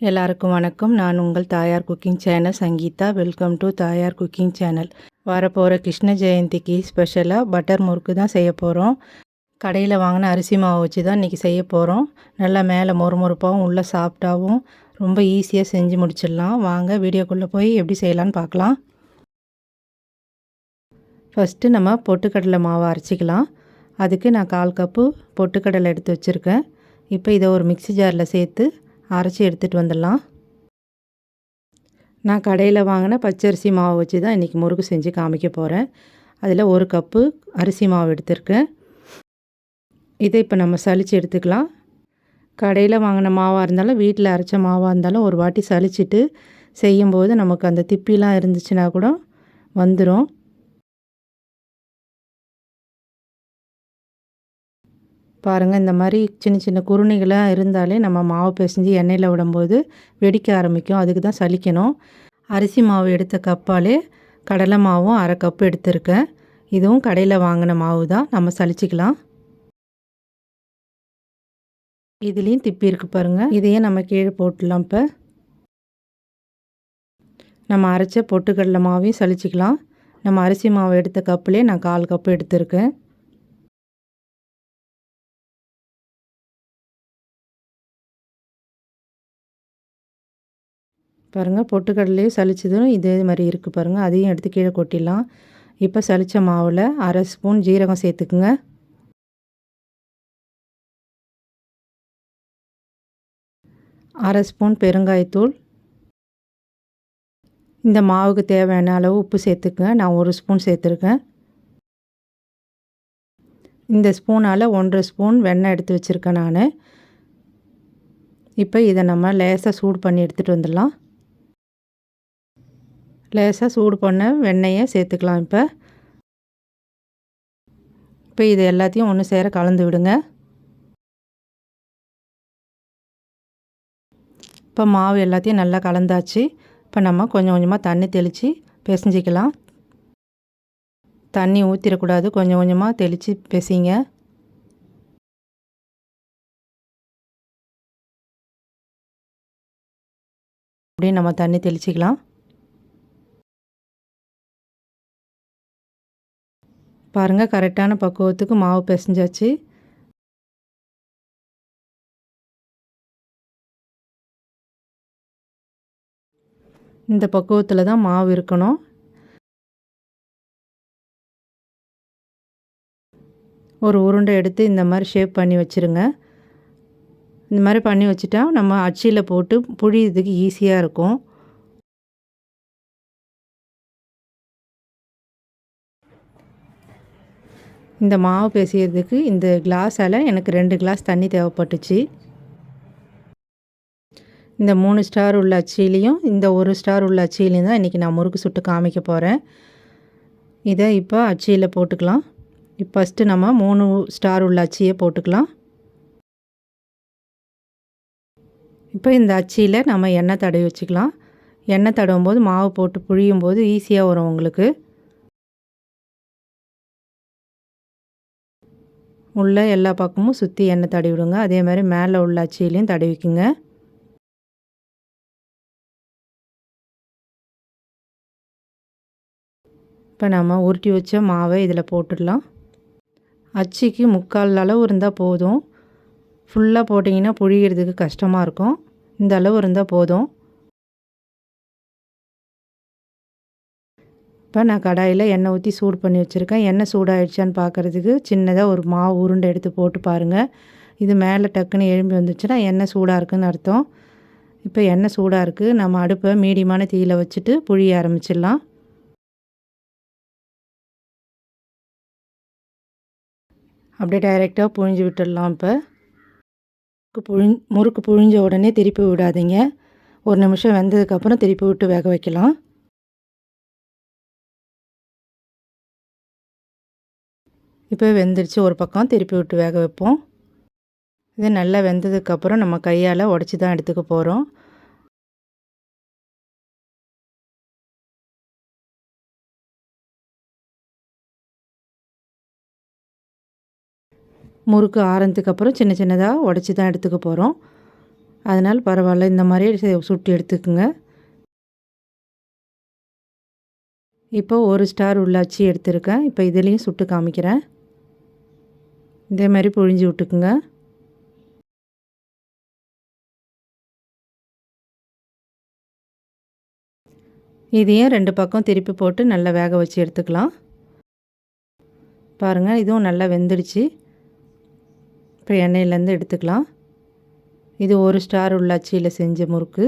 எல்லாருக்கும் வணக்கம். நான் உங்கள் Thayar cooking channel Sangeetha. Welcome to Thayar cooking channel. வரப்போகிற கிருஷ்ண ஜெயந்திக்கு ஸ்பெஷலாக பட்டர் முறுக்கு தான் செய்ய போகிறோம் கடையில் வாங்கின அரிசி மாவு வச்சு தான் இன்றைக்கி செய்ய போகிறோம் நல்லா மேலே மொறுமொறுப்பாகவும் உள்ளே சாஃப்டாகவும் ரொம்ப ஈஸியாக செஞ்சு முடிச்சிடலாம். வாங்க வீடியோக்குள்ளே போய் எப்படி செய்யலான்னு பார்க்கலாம். ஃபஸ்ட்டு நம்ம பொட்டுக்கடலை மாவை அரைச்சிக்கலாம். அதுக்கு நான் கால் கப்பு பொட்டுக்கடலை எடுத்து வச்சுருக்கேன். இப்போ இதை ஒரு மிக்ஸி ஜாரில் சேர்த்து அரைச்சி எடுத்துகிட்டு வந்துடலாம். நான் கடையில் வாங்கின பச்சரிசி மாவு வச்சு தான் இன்றைக்கி முறுக்கு செஞ்சு காமிக்க போகிறேன் அதில் ஒரு கப்பு அரிசி மாவு எடுத்திருக்கேன். இதை இப்போ நம்ம சலித்து எடுத்துக்கலாம். கடையில் வாங்கின மாவாக இருந்தாலும் வீட்டில் அரைச்ச மாவாக இருந்தாலும் ஒரு வாட்டி சலிச்சிட்டு செய்யும்போது நமக்கு அந்த திப்பிலாம் இருந்துச்சுன்னா கூட வந்துடும் பாருங்கள் இந்த மாதிரி சின்ன சின்ன குருணிகளாக இருந்தாலே நம்ம மாவு பிசைஞ்சு எண்ணெயில் விடும்போது வெடிக்க ஆரம்பிக்கும். அதுக்கு தான் சலிக்கணும். அரிசி மாவு எடுத்த கப்பாலே கடலை மாவும் அரை கப்பு எடுத்திருக்கேன். இதுவும் கடையில் வாங்கின மாவு தான். நம்ம சலிச்சிக்கலாம். இதுலேயும் திப்பி இருக்குது பாருங்கள் இதையே நம்ம கீழே போட்டுடலாம் இப்போ. நம்ம அரைச்ச பொட்டுக்கடலை மாவையும் சலிச்சிக்கலாம். நம்ம அரிசி மாவு எடுத்த கப்புலேயே நான் கால் கப்பு எடுத்திருக்கேன். பாருங்கள் பொட்டுக்கடலையும் சளிச்சதும் இதே மாதிரி இருக்குது பாருங்கள் அதையும் எடுத்து கீழே கொட்டிடலாம். இப்போ சளிச்ச மாவில் அரை ஸ்பூன் ஜீரகம் சேர்த்துக்குங்க. அரை ஸ்பூன் பெருங்காயத்தூள். இந்த மாவுக்கு தேவையான அளவு உப்பு சேர்த்துக்குங்க. நான் ஒரு ஸ்பூன் சேர்த்துருக்கேன். இந்த ஸ்பூனால் ஒன்றரை ஸ்பூன் வெண்ணெய் எடுத்து வச்சுருக்கேன் நான். இப்போ இதை நம்ம லேசாக சூடு பண்ணி எடுத்துகிட்டு வந்துடலாம். லேசாக சூடு பண்ண வெண்ணெயை சேர்த்துக்கலாம் இப்போ. இப்போ இது எல்லாத்தையும் ஒன்று சேர கலந்து விடுங்க. இப்போ மாவு எல்லாத்தையும் நல்லா கலந்தாச்சு. இப்போ நம்ம கொஞ்சம் கொஞ்சமாக தண்ணி தெளித்து பிசைஞ்சிக்கலாம். தண்ணி ஊற்றிடக்கூடாது கொஞ்சம் கொஞ்சமாக தெளித்து பிசைங்க. அப்படியே நம்ம தண்ணி தெளிச்சிக்கலாம். பாருங்கள் கரெக்டான பக்குவத்துக்கு மாவு பிசைஞ்சாச்சு. இந்த பக்குவத்தில் தான் மாவு இருக்கணும். ஒரு உருண்டை எடுத்து இந்த மாதிரி ஷேப் பண்ணி வச்சுருங்க. இந்த மாதிரி பண்ணி வச்சுட்டா நம்ம அச்சியில் போட்டு புழியதுக்கு ஈஸியாக இருக்கும். இந்த மாவு பேசுகிறதுக்கு இந்த கிளாஸால் எனக்கு ரெண்டு கிளாஸ் தண்ணி தேவைப்பட்டுச்சு. இந்த மூணு ஸ்டார் உள்ள அச்சிலையும் இந்த ஒரு ஸ்டார் உள்ள அச்சிலையும் தான் இன்றைக்கி நான் முறுக்கு சுட்டு காமிக்க போகிறேன் இதை இப்போ அச்சியில் போட்டுக்கலாம். இப்போ ஃபஸ்ட்டு நம்ம மூணு ஸ்டார் உள்ள அச்சியை போட்டுக்கலாம். இப்போ இந்த அச்சியில் நம்ம எண்ணெய் தடவி வச்சுக்கலாம். எண்ணெய் தடவும் போது மாவு போட்டு புழியும் போது ஈஸியாக வரும் உங்களுக்கு. உள்ளே எல்லா பக்கமும் சுற்றி எண்ணெய் தடவி விடுங்க. அதே மாதிரி மேலே உள்ள அச்சியிலையும் தடவிக்குங்க இப்போ நம்ம உருட்டி வச்ச மாவை இதில் போட்டுடலாம். அச்சிக்கு முக்கால் அளவு இருந்தால் போதும். ஃபுல்லாக போட்டிங்கன்னா புழிகிறதுக்கு கஷ்டமாக இருக்கும். இந்த அளவு இருந்தால் போதும். இப்போ நான் கடாயில் எண்ணெய் ஊற்றி சூடு பண்ணி வச்சுருக்கேன். எண்ணெய் சூடாகிடுச்சான்னு பார்க்குறதுக்கு சின்னதாக ஒரு மாவு உருண்டை எடுத்து போட்டு பாருங்கள் இது மேலே டக்குன்னு எழும்பி வந்துச்சுன்னா எண்ணெய் சூடாக இருக்குதுன்னு அர்த்தம். இப்போ எண்ணெய் சூடாக இருக்குது நம்ம அடுப்பை மீடியமான தீயில் வச்சுட்டு புழிய ஆரம்பிச்சிடலாம். அப்படியே டைரெக்டாக புழிஞ்சு விட்டுடலாம் இப்போ. புழி முறுக்கு புழிஞ்ச உடனே திருப்பி விடாதீங்க. ஒரு நிமிஷம் வெந்ததுக்கப்புறம் திருப்பி விட்டு வேக வைக்கலாம். இப்போ வெந்துருச்சு. ஒரு பக்கம் திருப்பி விட்டு வேக வைப்போம். இது நல்லா வெந்ததுக்கப்புறம் நம்ம கையால் உடச்சி தான் எடுத்துக்க போகிறோம் முறுக்கு ஆறதுக்கு அப்புறம் சின்ன சின்னதாக உடச்சி தான் எடுத்துக்க போகிறோம் அதனால் பரவாயில்ல இந்த மாதிரி சுட்டு எடுத்துக்குங்க. இப்போ ஒரு ஸ்டார் உள்ளாச்சி எடுத்திருக்கேன். இப்போ இதுலேயும் சுட்டு காமிக்கிறேன். இதே மாதிரி புழிஞ்சு விட்டுக்குங்க. இதையும் ரெண்டு பக்கம் திருப்பி போட்டு நல்லா வேக வச்சு எடுத்துக்கலாம். பாருங்கள் இதுவும் நல்லா வெந்துடுச்சு. இப்போ எண்ணெயிலேருந்து எடுத்துக்கலாம். இது ஒரு ஸ்டார் உள்ளாச்சியில் செஞ்ச முறுக்கு.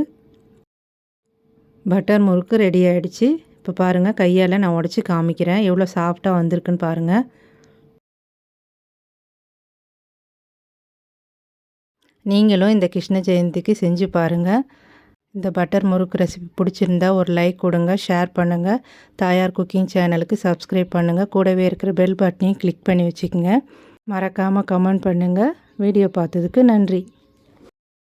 பட்டர் முறுக்கு ரெடி ஆகிடுச்சு இப்போ பாருங்கள் கையால் நான் உடச்சி காமிக்கிறேன். எவ்வளோ சாஃப்டாக வந்திருக்குன்னு பாருங்கள் நீங்களும் இந்த கிருஷ்ண ஜெயந்திக்கு செஞ்சு பாருங்கள் இந்த பட்டர் முறுக்கு ரெசிபி பிடிச்சிருந்தா ஒரு லைக் கொடுங்க ஷேர் பண்ணுங்கள் தாயார் குக்கிங் சேனலுக்கு சப்ஸ்கிரைப் பண்ணுங்கள் கூடவே இருக்கிற பெல் பட்டனையும் கிளிக் பண்ணி வச்சுக்கோங்க. மறக்காமல் கமெண்ட் பண்ணுங்கள் வீடியோ பார்த்ததுக்கு நன்றி.